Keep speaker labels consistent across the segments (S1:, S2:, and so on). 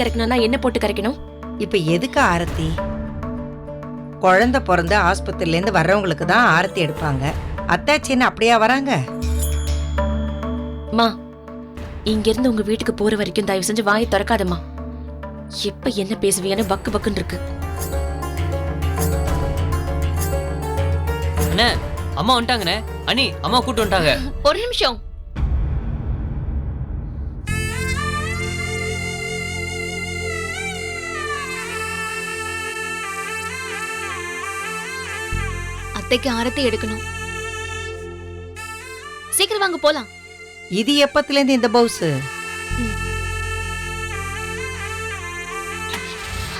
S1: கரைக்கணும்னா என்ன போட்டு கரைக்கணும்?
S2: இப்ப எதுக்கு ஆரத்தி? குழந்தை பிறந்து ஆஸ்பத்திரில இருந்து வர்றவங்களுக்கு தான் ஆரத்தி எடுப்பாங்க. அத்தாச்சின்னு அப்படியா வராங்க?
S1: மா இங்க இருந்து உங்க வீட்டுக்கு போற வரைக்கும் தயவு செஞ்சு வாயை திறக்காதம்மா. எப்ப என்ன பேசுவியான்னு பக்கு பக்குன்னு இருக்கு.
S3: அண்ணே அம்மா வந்துட்டாங்கண்ணே. அண்ணி அம்மா கூட்டு வந்துட்டாங்க.
S1: ஒரு நிமிஷம்.
S4: அத்தைக்கு ஆரத்தி எடுக்கணும். சீக்கிரம் வாங்க போலாம்.
S2: இது எப்பத்துல இருந்து இந்த பவுஸ்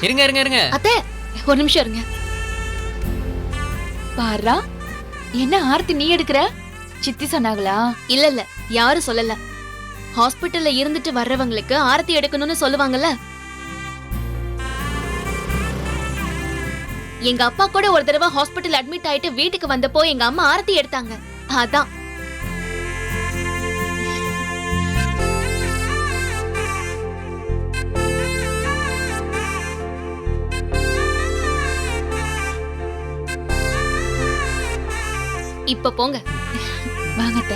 S3: இருங்க இருங்க இருங்க.
S4: அத்தை ஒரு நிமிஷம் இருங்க. பாரா என்ன ஆரத்தி நீ எடுக்கிற? சித்தி சொன்னாங்களா? இல்ல இல்ல யாரும் சொல்லல. ஹாஸ்பிட்டல்ல இருந்துட்டு வர்றவங்களுக்கு ஆரத்தி எடுக்கணும்னு சொல்லுவாங்கல்ல? எங்க அப்பா கூட ஒரு தடவை ஹாஸ்பிட்டல் அட்மிட் ஆயிட்டு வீட்டுக்கு வந்தப்போ எங்க அம்மா ஆரத்தி எடுத்தாங்க. அதான். இப்ப போங்க. வாங்கத்த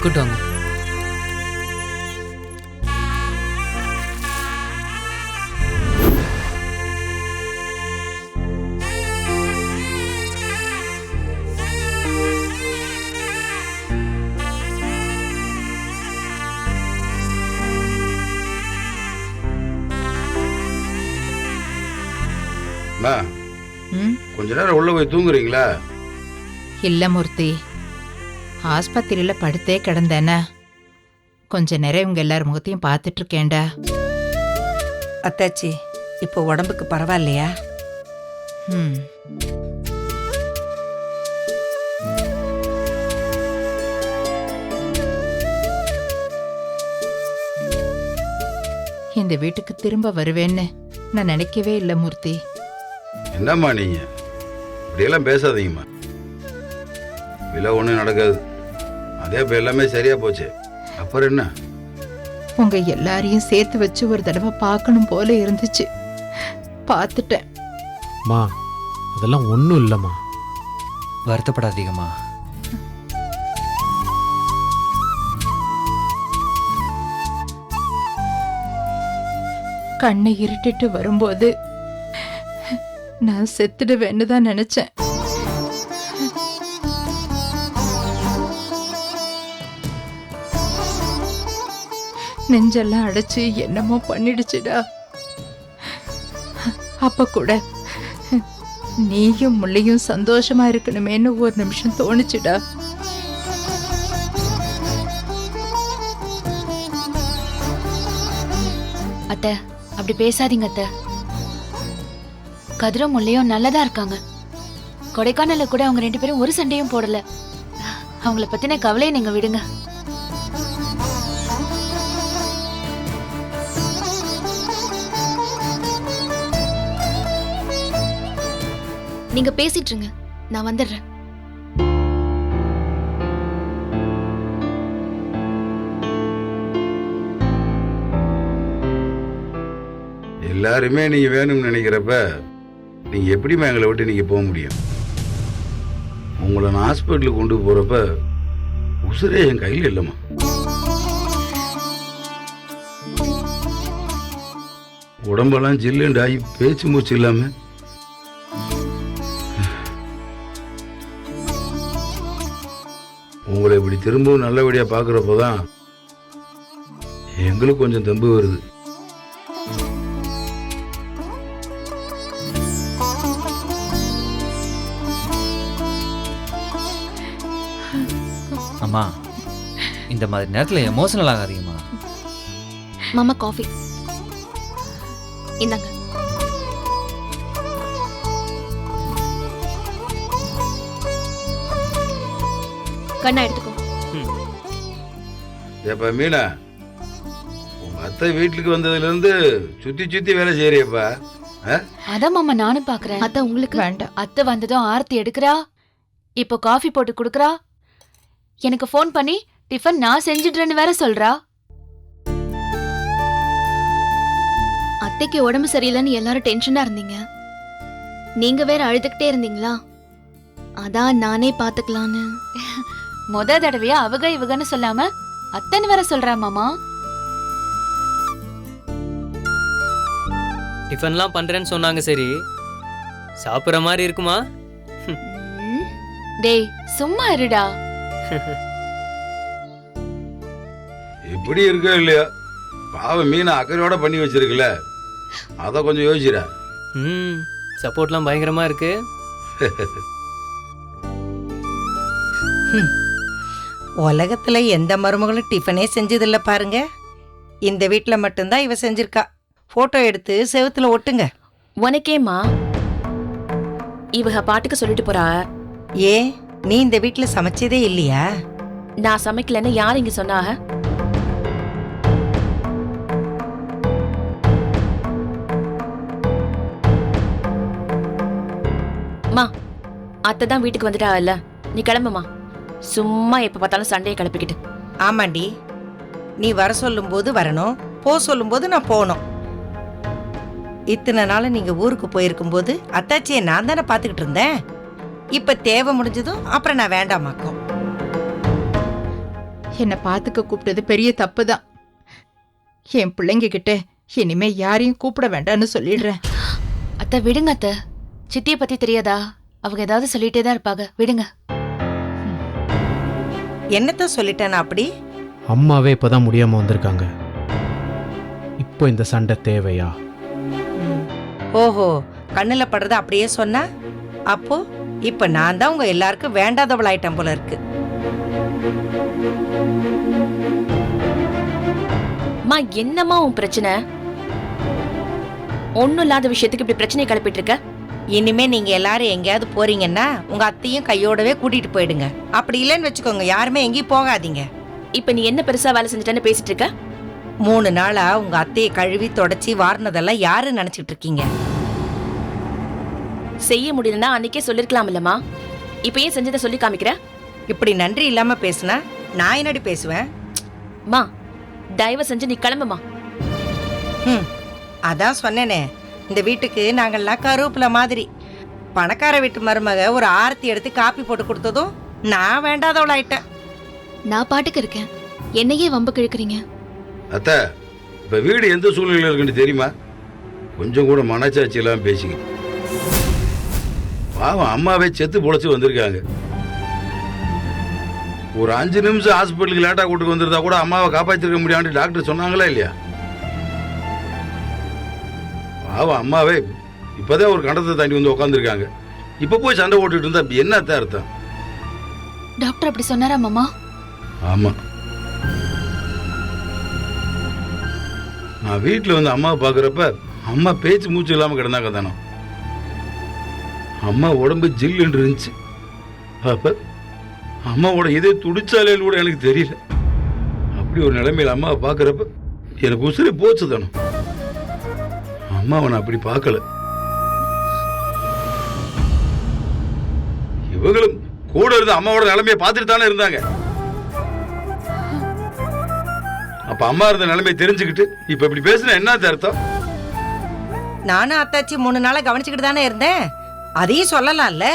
S3: கூட்டு வாங்க.
S5: ம்?
S6: கொஞ்ச நேரம் உள்ள போய் தூங்குறீங்களா?
S5: இல்ல மூர்த்தி. ஆஸ்பத்திரியில படுத்தே கிடந்தேன. கொஞ்ச நேரம் இவங்க எல்லார் முகத்தையும் பார்த்துட்டு இருக்கேன்டா
S2: அத்தாச்சி இப்போ உடம்புக்கு பரவாயில்லையா?
S5: ம். இந்த வீட்டுக்கு திரும்ப வருவேன்னு நான் நினைக்கவே இல்லை மூர்த்தி.
S6: என்னம்மா நீங்க? இப்படியெல்லாம் பேசாதீங்கம்மா. இல்லை ஒன்றும் நடக்காது. அதே இப்போ எல்லாமே சரியா போச்சு. அப்புறம் என்ன?
S5: உங்க எல்லாரையும் சேர்த்து வச்சு ஒரு தடவை பார்க்கணும் போல இருந்துச்சு. பார்த்துட்டேன்.
S7: மா அதெல்லாம் ஒன்றும் இல்லைம்மா.
S3: வருத்தப்படாதீங்கம்மா.
S5: கண்ணை இருட்டிட்டு வரும்போது நான் செத்துடுவேன்னு தான் நினைச்சேன். நெஞ்செல்லாம் அடைச்சு என்னமோ பண்ணிடுச்சுடா. அப்ப கூட நீயும் முள்ளையும் சந்தோஷமா இருக்கணுமேன்னு ஒரு நிமிஷம் தோணுச்சுடா.
S4: அத்தை அப்படி பேசாதீங்க அத்தை. கதிரும் முல்லையும் நல்லதா இருக்காங்க. கொடைக்கானல்ல கூட அவங்க ரெண்டு பேரும் ஒரு சண்டையும் போடல. அவங்கள பத்தின கவலையை நீங்க விடுங்க. நீங்க பேசிட்டு இருங்க நான் வந்துடுறேன்.
S6: எல்லாருமே நீங்க வேணும்னு நினைக்கிறப்ப நீங்க எப்படிம்மா எங்களை விட்டு நீங்க போக முடியும்? உங்களை நான் ஹாஸ்பிட்டலுக்கு கொண்டு போறப்ப உசுரே என் கையில் இல்லைம்மா. உடம்பெல்லாம் ஜில்லுண்டு ஆகி பேச்சு மூச்சு இல்லாம. உங்களை இப்படி திரும்பவும் நல்லபடியா பார்க்குறப்ப தான் எங்களுக்கு கொஞ்சம் தெம்பு வருது.
S3: அம்மா இந்த மாதிரி நேரத்தில் எமோஷனல் ஆகாதீங்கம்மா
S4: மாமா காஃபி இந்தாங்க. கண்ணா எடுத்துக்கோ.
S6: ஏப்பா மீனா உங்க அத்தை வீட்டுக்கு வந்ததுல இருந்து சுத்தி சுத்தி வேலை செய்யறியப்பா.
S4: அதான் மாமா நானும் பாக்குறேன். அத்தை உங்களுக்கு?
S5: வேண்டாம்.
S4: அத்தை வந்ததும் ஆர்த்தி எடுக்கிறா? இப்போ காஃபி போட்டு கொடுக்கறா? எனக்கு ஃபோன் பண்ணி டிஃபன் நான் செஞ்சிடுறேன்னு வேற சொல்றா. அத்தைக்கு உடம்பு சரியில்லைன்னு எல்லாரும் டென்ஷனா இருந்தீங்க. நீங்க வேற அழுதுகிட்டே இருந்தீங்களா? அதான் நானே பாத்துக்கலான்னு.
S8: முத தடவையா அவங்க இவகன்னு சொல்லாம அத்தன் வேற சொல்றா மாமா.
S9: டிஃபன்லாம் பண்றேன்னு சொன்னாங்க சரி. சாப்பிட்ற மாதிரி இருக்குமா.
S8: டேய் சும்மா இருடா.
S6: எப்படி இருக்கோ இல்லையா? பாவம் மீனை அக்கறையோட பண்ணி வச்சிருக்குல்ல. அதை கொஞ்சம் யோசிச்சிடா.
S9: ம் சப்போர்ட்லாம் பயங்கரமா இருக்கு.
S2: உலகத்துல எந்த மருமகளும் டிஃபனே செஞ்சதில்ல பாருங்க. இந்த வீட்ல மட்டும்தான் இவ செஞ்சிருக்கா. போட்டோ எடுத்து செவுத்துல ஒட்டுங்க.
S1: உனக்கேம்மா? இவக பாட்டுக்கு சொல்லிட்டு போறா.
S2: ஏ நீ இந்த வீட்ல சமைச்சதே இல்லையா?
S1: நான் சமைக்கலன்னு யார் இங்க சொன்னாக மா அத்தை தான் வீட்டுக்கு வந்துட்டாங்கல்ல. நீ கிளம்புமா? சும்மா எப்ப பார்த்தாலும் சண்டையை கிளப்பிக்கிட்டு.
S2: ஆமாண்டி. நீ வர சொல்லும்போது வரணும் போ சொல்லும்போது நான் போகணும். இத்தனை நாள் நீங்க ஊருக்கு போயிருக்கும்போது அத்தாச்சியை நான் தானே பார்த்துக்கிட்டு இருந்தேன்? இப்ப தேவை முடிஞ்சதும் அப்புறம் நான் வேண்டாமாக்கும்
S5: என்னை பார்த்துக்க கூப்பிட்டது பெரிய தப்பு தான் என் பிள்ளைங்க கிட்ட இனிமே யாரையும் கூப்பிட வேண்டாம்னு சொல்லிடுறேன்.
S8: அத்தை விடுங்க அத்தை. சித்திய பத்தி தெரியாதா? அவங்க ஏதாவது சொல்லிட்டே தான் இருப்பாங்க. விடுங்க.
S2: என்னத்த சொல்லிட்டேன் அப்படி?
S7: அம்மாவே இப்போதான் முடியாம வந்திருக்காங்க. இப்போ இந்த சண்டை தேவையா?
S2: ஓஹோ கண்ணுல படுறத அப்படியே சொன்னா? அப்போ? இப்ப நான் தான் உங்க எல்லாருக்கும் வேண்டாதவளாயிட்டேன் போல இருக்கு.
S1: மா என்னம்மா உன் பிரச்சனை? ஒண்ணும் இல்லாத விஷயத்துக்கு இப்படி பிரச்சனையை கிளப்பிட்டு இருக்க?
S2: இனிமே நீங்க எல்லாரும் எங்கேயாவது போறீங்கன்னா உங்க அத்தையும் கையோடவே கூட்டிட்டு போயிடுங்க. அப்படி இல்லைன்னு வச்சுக்கோங்க யாருமே எங்கேயும் போகாதீங்க.
S1: இப்ப நீ என்ன பெருசா வேலை செஞ்சுட்டேன்னு பேசிட்டு இருக்க?
S2: மூணு நாளா உங்க அத்தையை கழுவி தொடச்சி வாரினதெல்லாம் யாரு நினைச்சிட்டு இருக்கீங்க?
S1: செய்ய முடியலன்னா அன்னைக்கே சொல்லிருக்கலாம் இல்லம்மா. இப்ப ஏன் செஞ்சதை சொல்லி காமிக்கிற?
S2: இப்படி நன்றி இல்லாம பேசுனா நான் என்னடி பேசுவேன்?
S1: மா தயவு செஞ்சு நீ கிளம்புமா.
S2: ஹம், அதான் சொன்னேனே. இந்த வீட்டுக்கு நாங்கள்லாம் கருவேப்பில மாதிரி. பணக்கார வீட்டு மருமக ஒரு ஆரத்தி எடுத்து காப்பி போட்டு கொடுத்ததும் நான் வேண்டாதவளாயிட்டேன்.
S4: நான் பாட்டுக்கு இருக்கேன். என்னையே வம்பு கிழக்குறீங்க.
S6: அத்தை இப்போ வீடு எந்த சூழ்நிலையில் இருக்குன்னு தெரியுமா? கொஞ்சம் கூட மனச்சாட்சி இல்லாமல் பேசிக்க பாவம் அம்மாவே செத்து பொழைச்சி வந்திருக்காங்க. ஒரு அஞ்சு நிமிஷம் ஹாஸ்பிட்டலுக்கு லேட்டாக கூட்டு வந்திருந்தா கூட அம்மாவை காப்பாற்றிருக்க முடியாதுன்னு டாக்டர் சொன்னாங்களா இல்லையா? பாவம் அம்மாவே இப்போதான் ஒரு கண்டத்தை தாண்டி வந்து உட்காந்துருக்காங்க இப்போ போய் சண்டை போட்டுட்டு இருந்தா என்ன அத்தை அர்த்தம்?
S8: டாக்டர் அப்படி சொன்னாரா மாமா?
S6: ஆமாம் நான் வீட்டில் வந்து அம்மாவை பார்க்குறப்ப அம்மா பேச்சு மூச்சு இல்லாமல் கிடந்தாங்க தானோ. அம்மா உடம்பு ஜில்லுன்னு இருந்துச்சு. அப்போ அம்மாவோட இதே துடிச்சாலேன்னு கூட எனக்கு தெரியல. அப்படி ஒரு நிலைமையில் அம்மாவை பார்க்குறப்ப எனக்கு உசுரே போச்சு தானே. அம்மாவை நான் அப்படி பார்க்கல. இவங்களும் கூட இருந்து அம்மாவோட நிலைமையை பார்த்துட்டு தானே இருந்தாங்க. அப்ப அம்மா இருந்த நிலைமையை தெரிஞ்சுக்கிட்டு இப்ப இப்படி பேசுனா என்ன அர்த்தம்?
S2: நானும் அத்தாச்சி மூணு நாளா கவனிச்சுக்கிட்டு தானே இருந்தேன். அதையும் சொல்லலாம்ல?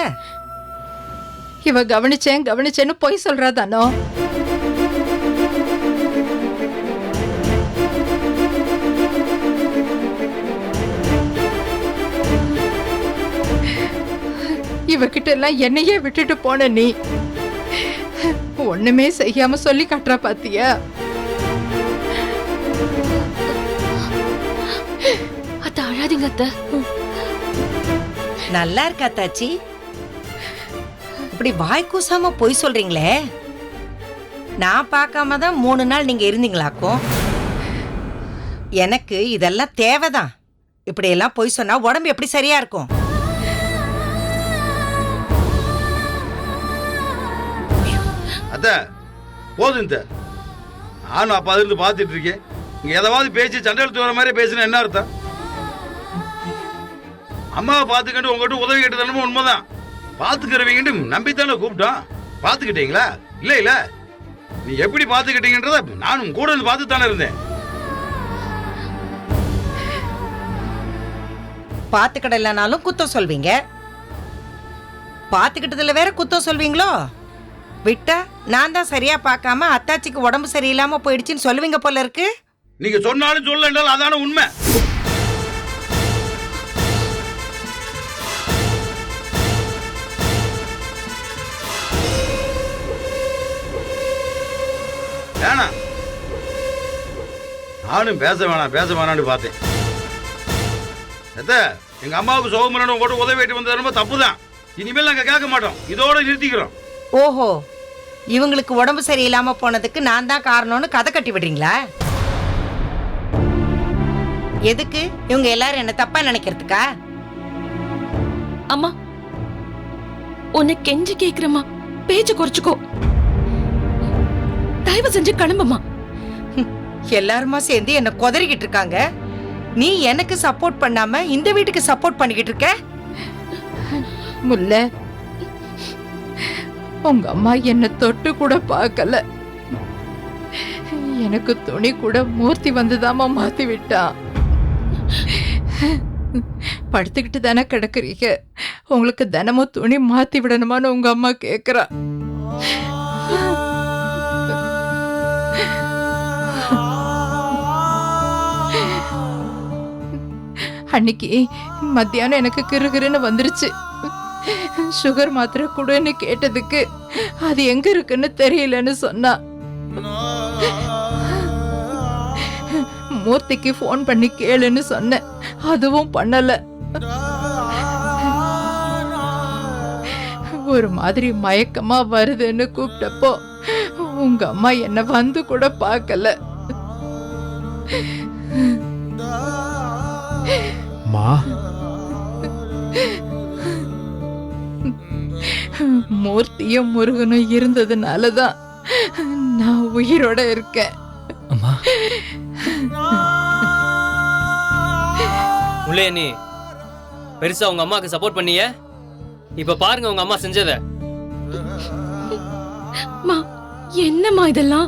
S5: இவ கவனிச்சேன் கவனிச்சேன்னு பொய் சொல்றா தானோ. இவகிட்ட எல்லாம் என்னையே விட்டுட்டு போன நீ. ஒண்ணுமே செய்யாம சொல்லி கட்டுறா பாத்தியா?
S8: அத்தை அழாதீங்க அத்தை.
S2: நல்லா இருக்கா தாச்சி? இப்படி வாய் கூசாம பொய் சொல்றீங்களே? நான் பார்க்காம தான் மூணு நாள் நீங்க இருந்தீங்களாக்கும்? எனக்கு இதெல்லாம் தேவைதான். இப்படி எல்லாம் பொய் சொன்னா உடம்பு எப்படி சரியா இருக்கும்?
S6: அத்த போதும் இந்த நானும் அப்பா இருந்து பார்த்துட்டு இருக்கேன். இங்கே எதாவது பேசி சண்டை எடுத்து வர மாதிரி பேசினா என்ன அர்த்தம்? அம்மாவை பார்த்துக்கிட்டு உங்ககிட்ட உதவி கேட்டது உண்மைதான். பார்த்துக்கிறவங்கிட்டு நம்பித்தானே கூப்பிட்டோம். பார்த்துக்கிட்டீங்களா? இல்ல இல்ல. நீ எப்படி பார்த்துக்கிட்டீங்கன்றத நானும் கூட இருந்து பார்த்து தானே இருந்தேன்.
S2: பாத்துக்கிடலனாலும் குத்தம் சொல்வீங்க. பாத்துக்கிட்டதுல வேற குத்தம் சொல்வீங்களோ? விட்டா நான் தான் சரியா பார்க்காம அத்தாச்சிக்கு உடம்பு சரியில்லாம போயிடுச்சுன்னு சொல்லுவீங்க போல இருக்கு.
S6: நீங்க சொன்னாலும் சொல்லண்டாலும் அதான உண்மை. வேணாம் நானும் பேச வேணாம் பேச வேணாம்னு பார்த்தேன். எத்த எங்க அம்மாவுக்கு சோகமரன் கூட உதவி வேண்டி வந்தது ரொம்ப தப்பு தான் இனிமேல் நாங்க கேட்க மாட்டோம். இதோட நிறுத்திக்கிறோம்.
S2: ஓஹோ இவங்களுக்கு உடம்பு சரியில்லாம போனதுக்கு நான் தான் காரணம்னு கதை கட்டி விடுறீங்களா? எதுக்கு? இவங்க எல்லாரும் என்ன தப்பா நினைக்கிறதுக்கா?
S1: அம்மா உன்னை கெஞ்சி கேக்குறம்மா. பேச்ச குறைச்சுக்கோ. தயவு செஞ்சு கிளம்புமா?
S2: எல்லாருமா சேர்ந்து என்ன கொதறிக்கிட்டு இருக்காங்க. நீ எனக்கு சப்போர்ட் பண்ணாம இந்த வீட்டுக்கு சப்போர்ட் பண்ணிக்கிட்டு இருக்க?
S5: முல்ல உங்க அம்மா என்ன தொட்டு கூட பார்க்கல. எனக்கு துணி கூட மூர்த்தி வந்துதாம்மா மாத்தி விட்டான் படுத்துக்கிட்டு தானே கிடக்குறீங்க. உங்களுக்கு தினமும் துணி மாத்தி விடணுமான்னு உங்க அம்மா கேக்குறா. அன்னைக்கு மத்தியானம் எனக்கு கிருகிருன்னு வந்துருச்சு. சுகர் மாத்திரை கொடுன்னு கேட்டதுக்கு அது எங்க இருக்குன்னு தெரியலன்னு சொன்னா. மூர்த்திக்கு ஃபோன் பண்ணி கேளுன்னு சொன்னேன். அதுவும் பண்ணல. ஒரு மாதிரி மயக்கமா வருதுன்னு கூப்பிட்டப்போ உங்க அம்மா என்ன வந்து கூட பார்க்கல.
S7: மா
S5: மூர்த்தியும் முருகனும் இருந்ததுனால தான் நான் உயிரோட இருக்கேன்.
S3: அம்மா.
S9: உள்ளே நீ. பெருசா உங்க அம்மாக்கு சப்போர்ட் பண்ணிய? இப்ப பாருங்க உங்க அம்மா செஞ்சத.
S1: என்னம்மா இதெல்லாம்?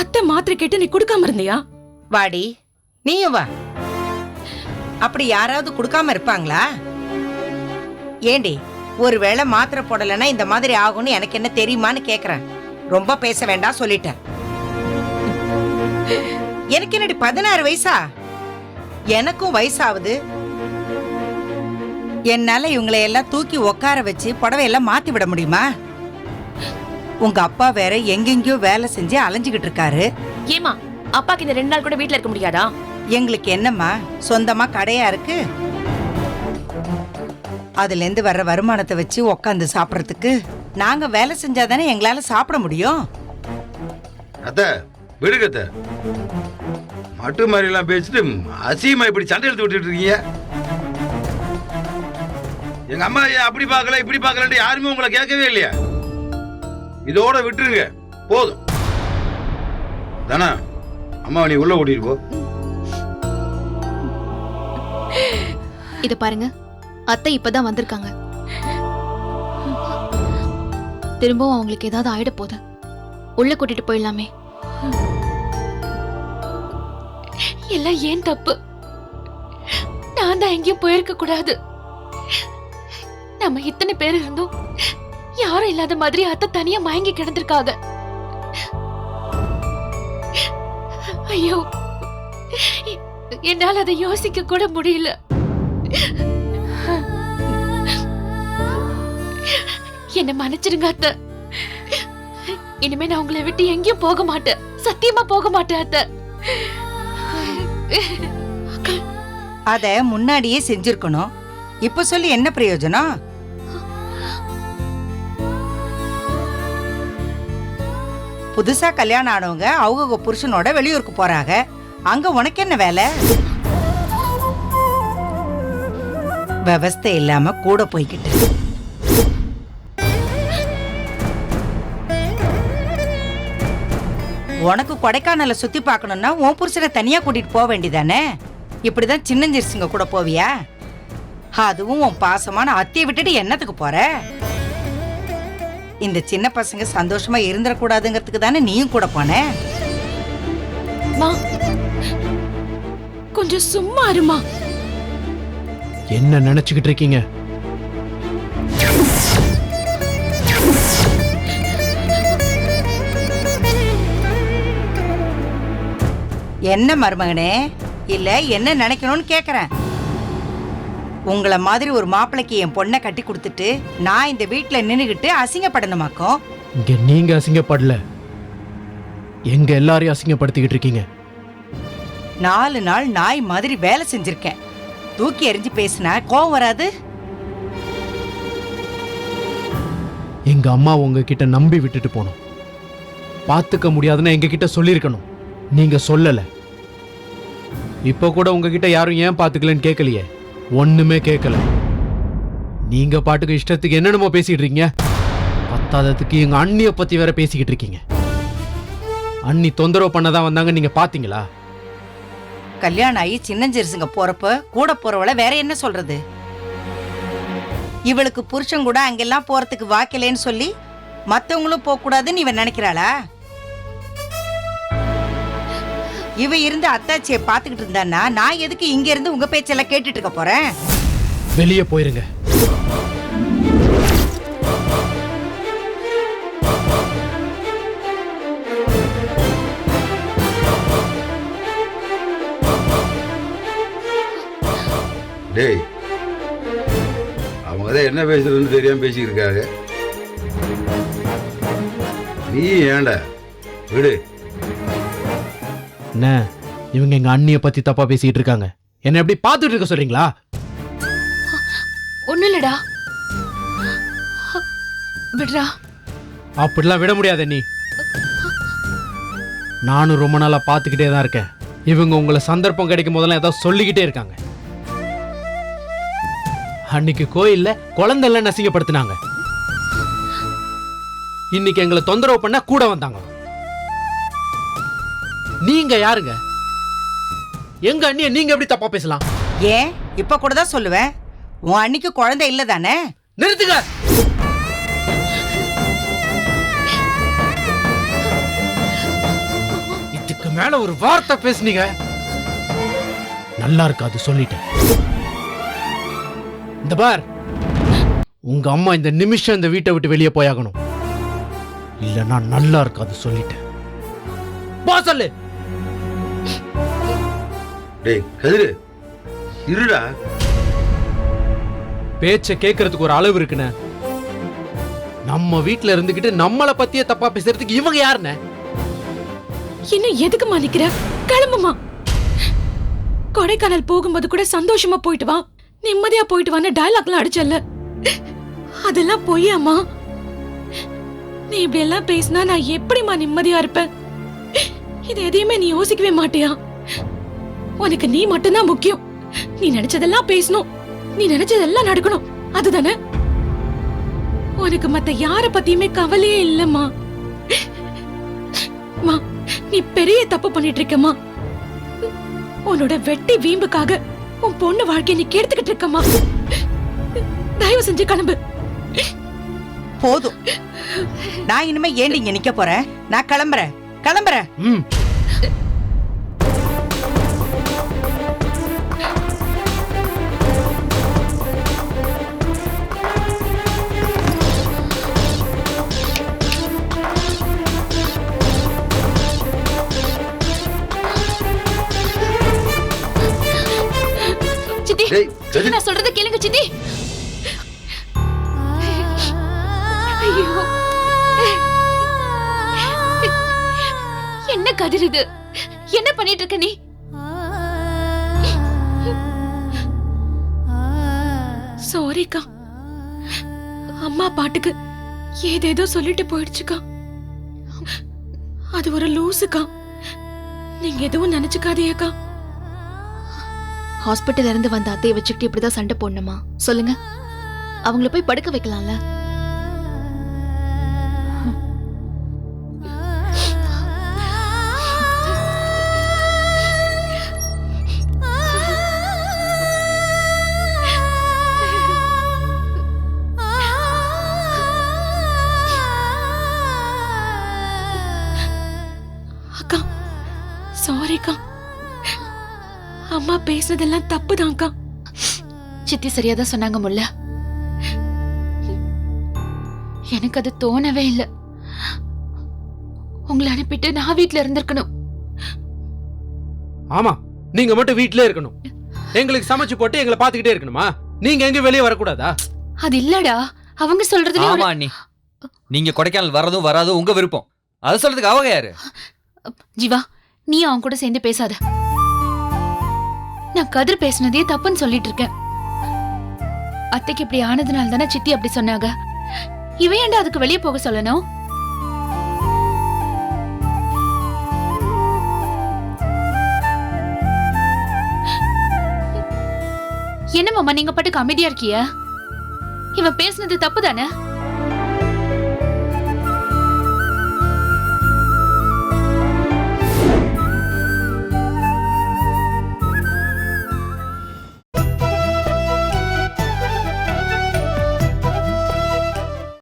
S1: அத்தை மாத்திரை கேட்டு நீ கொடுக்காம இருந்தியா?
S2: வாடி நீயும் வா. அப்படி யாராவது கொடுக்காம இருப்பாங்களா? ஏண்டி ஒருவேளை மாத்திரை போடலைன்னா இந்த மாதிரி ஆகும்னு எனக்கு என்ன தெரியுமான்னு கேக்குறேன். ரொம்ப பேச வேண்டாம் சொல்லிட்டேன். எனக்கு என்னடி பதினாறு வயசா? எனக்கும் வயசாகுது. என்னால இவங்களை எல்லாம் தூக்கி உட்கார வச்சு புடவையெல்லாம் மாத்தி விட முடியுமா? உங்க அப்பா வேற எங்கெங்கயோ வேலை செஞ்சு அலைஞ்சுகிட்டு இருக்காரு.
S1: ஏமா அப்பாக்கு இந்த ரெண்டு நாள் கூட வீட்டுல இருக்க முடியாதா?
S2: எங்களுக்கு என்னம்மா? சொந்தமா கடையா இருக்கு? அதுலேருந்து வர்ற வருமானத்தை வச்சு உக்காந்து சாப்பிட்றதுக்கு நாங்க வேலை செஞ்சாதானே எங்களால சாப்பிட முடியும்?
S6: அத்த விடுங்க மட்டு மாதிரி எல்லாம் பேசிட்டு அசியமா இப்படி சண்டை எடுத்து விட்டுட்டு இருக்கீங்க. எங்க அம்மா ஏன் அப்படி பார்க்கல இப்படி பார்க்கலன்ட்டு யாருமே உங்களை கேட்கவே இல்லையா? இதோட விட்டுருங்க. போதும். தானே அம்மா நீ உள்ள ஓட்டிட்டு போ.
S4: இத பாருங்க. அத்தை இப்பதான் வந்திருக்காங்க. திரும்பவும் அவங்களுக்கு ஏதாவது ஆயிட போகுது. உள்ள கூட்டிட்டு போயிடலாமே.
S1: எல்லாம் ஏன் தப்பு? நான் தான் எங்கேயும் போயிருக்க கூடாது. நம்ம இத்தனை பேர் இருந்தோம் யாரும் இல்லாத மாதிரி அத்தை தனியா மயங்கி கிடந்திருக்காங்க. ஐயோ என்னால் அதை யோசிக்க கூட முடியல. என்ன மன்னிச்சிடுங்க அத்தை. இனிமே நான் உங்களை விட்டு எங்கேயும் போக மாட்டேன். சத்தியமா போக மாட்டேன் அத்தை.
S2: அத முன்னாடியே செஞ்சிருக்கணும். இப்ப சொல்லி என்ன பிரயோஜனம்? புதுசா கல்யாணம் ஆனவங்க அவங்க புருஷனோட வெளியூருக்கு போறாங்க. அங்க உனக்கு என்ன வேலை? விவஸ்தை இல்லாம கூட போய்கிட்டு உனக்கு கொடைக்கானல சுத்தி பார்க்கணும்னா உன் புருஷனை தனியா கூட்டிட்டு போக வேண்டியதானே? இப்படிதான் சின்னஞ்சிருசுங்க கூட போவியா? அதுவும் உன் பாசமான அத்தியை விட்டுட்டு என்னத்துக்கு போற? இந்த சின்ன பசங்க சந்தோஷமா இருந்துடக்கூடாதுங்கிறதுக்கு தானே நீயும் கூட போன?
S1: கொஞ்சம் சும்மா இருமா.
S7: என்ன நினைச்சுக்கிட்டு இருக்கீங்க?
S2: என்ன மருமகனே? இல்ல என்ன நினைக்கணும்னு கேக்குறேன். உங்களை மாதிரி ஒரு மாப்பிளைக்கு என் பொண்ணை கட்டி கொடுத்துட்டு நான் இந்த வீட்டுல நின்னுகிட்டு அசிங்கப்படணுமாக்கும்
S7: இங்க நீங்க அசிங்கப்படல. எங்க எல்லாரையும் அசிங்கப்படுத்திக்கிட்டு இருக்கீங்க.
S2: நாலு நாள் நாய் மாதிரி வேலை செஞ்சிருக்கேன். தூக்கி எறிஞ்சு பேசினா கோவம் வராது?
S7: எங்க அம்மா உங்ககிட்ட நம்பி விட்டுட்டு போனோம். பார்த்துக்க முடியாதுன்னு எங்க கிட்ட சொல்லியிருக்கணும். நீங்க சொல்லல. இப்போ கூட உங்ககிட்ட யாரும் ஏன் பார்த்துக்கலன்னு கேட்கலையே ஒன்றுமே கேட்கல நீங்க பாட்டுக்கு இஷ்டத்துக்கு என்னென்னமோ பேசிட்டு இருக்கீங்க. பத்தாததுக்கு எங்க அண்ணியை பத்தி வேற பேசிக்கிட்டு இருக்கீங்க. அண்ணி தொந்தரவு பண்ணதான் வந்தாங்க நீங்க பாத்தீங்களா?
S2: கல்யாணம் ஆகி சின்னஞ்சிறுசுங்க போறப்ப கூட போறவள வேற என்ன சொல்றது? இவளுக்கு புருஷன் கூட அங்கெல்லாம் போறதுக்கு வாக்கலைன்னு சொல்லி மத்தவங்களும் போக கூடாதுன்னு இவன் நினைக்கிறாளா? இவ இருந்து அத்தாச்சியை பாத்துக்கிட்டு இருந்தான்னா நான் எதுக்கு இங்க இருந்து உங்க பேச்செல்லாம் கேட்டுட்டு இருக்க போறேன்?
S7: வெளியே போயிருங்க.
S6: டேய் அவங்க தான் என்ன பேசுறதுன்னு தெரியாம பேசிக்கிட்டு இருக்காங்க. நீ ஏன்டா? விடு.
S7: என்ன? இவங்க எங்க அண்ணிய பத்தி தப்பா பேசிட்டு இருக்காங்க. என்ன எப்படி பார்த்துட்டு இருக்க சொல்றீங்களா?
S8: ஒண்ணும் இல்லடா. விடுறா.
S7: அப்படிலாம் விட முடியாத நீ நானும் ரொம்ப நாளா பார்த்துக்கிட்டே தான் இருக்கேன். இவங்க உங்களை சந்தர்ப்பம் கிடைக்கும் போதெல்லாம் ஏதாவது சொல்லிக்கிட்டே இருக்காங்க. அன்னைக்கு கோயில்ல குழந்தை நசிங்கப்படுத்தினாங்க. இன்னைக்கு எங்களை தொந்தரவு பண்ண கூட வந்தாங்க. நீங்க யாருங்க? எங்க அண்ணிய நீங்க எப்படி தப்பா பேசலாம்?
S2: ஏன்? இப்ப கூட தான் சொல்லுவேன். உன் அன்னைக்கு குழந்தை இல்ல தானே?
S7: நிறுத்துங்க! இதுக்கு மேல ஒரு வார்த்தை பேசுனீங்க. நல்லா இருக்காது சொல்லிட்டேன். இந்த பார் உங்க அம்மா இந்த நிமிஷம் இந்த வீட்டை விட்டு வெளியே போயாகணும். இல்லைன்னா நல்லா இருக்காது சொல்லிட்டேன். போ சொல்லு!
S6: டேய் கதிரு. இருடா.
S7: பேச்ச கேட்கறதுக்கு ஒரு அளவு இருக்குண்ணே. நம்ம வீட்ல இருந்துகிட்டு நம்மள பத்தியே தப்பா பேசுறதுக்கு இவங்க யாருண்ணே?
S1: இன்னும் எதுக்குமா நிக்கிற? கிளம்புமா. கொடைக்கானல் போகும்போது கூட சந்தோஷமா போயிட்டு வா. நிம்மதியா போயிட்டு வான்னு டயலாக்லாம் அடிச்சல்ல. அதெல்லாம் பொய்யாமா நீ இப்படி எல்லாம் பேசினா நான் எப்படிம்மா நிம்மதியா இருப்பேன்? இது எதையுமே நீ யோசிக்கவே மாட்டியா? உனக்கு நீ மட்டும்தான் முக்கியம். நீ நினைச்சதெல்லாம் பேசணும். நீ நினைச்சதெல்லாம் நடக்கணும். அதுதானே? உனக்கு மத்த யார பத்தியுமே கவலையே இல்லம்மா. மா நீ பெரிய தப்பு பண்ணிட்டு இருக்கம்மா. உன்னோட வெட்டி வீம்புக்காக உன் பொண்ணு வாழ்க்கைய நீ கெடுத்துக்கிட்டு இருக்கம்மா. தயவு செஞ்சு கிளம்பு.
S2: போதும். நான் இனிமே ஏண்டி இங்க நிக்க போறேன்? நான் கிளம்புறேன். கிளம்புறேன்.
S4: சித்தி நான் சொல்றத கேளுங்க சித்தி. என்ன கதிர் இது? என்ன பண்ணிட்டு இருக்க நீ?
S1: சாரிக்கா அம்மா பாட்டுக்கு ஏதேதோ சொல்லிட்டு போயிடுச்சுக்கா. அது ஒரு லூசுக்கா. நீங்க எதுவும் நினைச்சுக்காதீங்கக்கா.
S4: ஹாஸ்பிட்டல்ல இருந்து வந்த அத்தையை வச்சுக்கிட்டு இப்படிதான் சண்டை போடணுமா? சொல்லுங்க. அவங்கள போய் படுக்க வைக்கலாம்ல?
S1: அம்மா பேசுனதெல்லாம் தப்புதான்க்கா.
S8: சித்தி சரியாதான் சொன்னாங்க முல்ல. எனக்கு அது தோணவே இல்லை. உங்களை அனுப்பிட்டு நான் வீட்ல இருந்திருக்கணும்.
S7: ஆமா நீங்க மட்டும் வீட்லயே இருக்கணும். எங்களுக்கு சமைச்சு போட்டு எங்களை பாத்துக்கிட்டே இருக்கணுமா? நீங்க எங்க வெளியே வரக்கூடாதா?
S8: அது இல்லடா அவங்க சொல்றதுல
S3: ஆமா அண்ணி. நீங்க கொடைக்கானல் வரதும் வராதும் உங்க விருப்பம். அது சொல்றதுக்கு அவங்க யாரு?
S8: ஜீவா நீ அவன் கூட சேர்ந்து பேசாத. நான் கதிர் பேசினதே தப்புன்னு சொல்லிட்டு இருக்கேன் அத்தைக்கு இப்படி ஆனதுனால தானே சித்தி அப்படி சொன்னாங்க. இவன் ஏண்டா அதுக்கு வெளியே போக சொல்லணும்? என்ன மாமா நீங்க பாட்டுக்கு அமைதியா இருக்கிய? இவன் பேசுனது தப்பு தானே